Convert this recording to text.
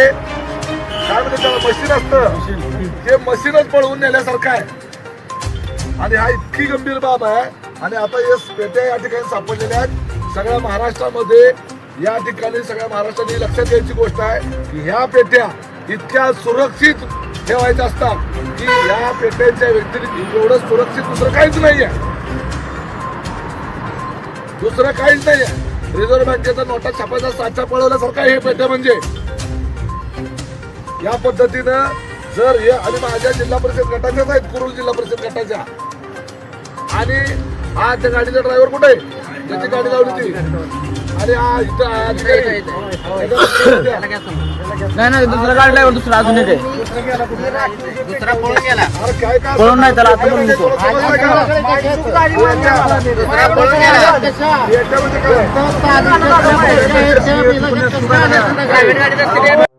ते काय म्हणते त्याला मशीन असतं. ते मशीनच पळवून नेल्यासारखं आहे. आणि हा इतकी गंभीर बाब आहे. आणि आता हे पेट्या या ठिकाणी सापडलेल्या आहेत. सगळ्या महाराष्ट्रामध्ये या ठिकाणी सगळ्या महाराष्ट्राने लक्षात घ्यायची गोष्ट आहे की ह्या पेट्या इतक्या सुरक्षित ठेवायच्या असतात की ह्या पेट्यांच्या व्यतिरिक्त एवढं सुरक्षित दुसरं काहीच नाहीये. दुसरं काहीच नाहीये. रिझर्व्ह बँकेचा नोटा छापायचा साचा पळवल्यासारखा हे पेट्या म्हणजे. या पद्धतीनं जर हे आणि माझ्या जिल्हा परिषद गटाच्याच आहेत कुरुल जिल्हा परिषद गटाच्या. आणि हा त्या गाडीचा ड्रायव्हर कुठे त्याची गाडी लावली ती आणि हा इथं नाही नाही दुसरा अजून एक आहे दुसरा पळून गेला. अरे काय काय? पळून नाही त्याला आता पळून याच्यामध्ये काय? असते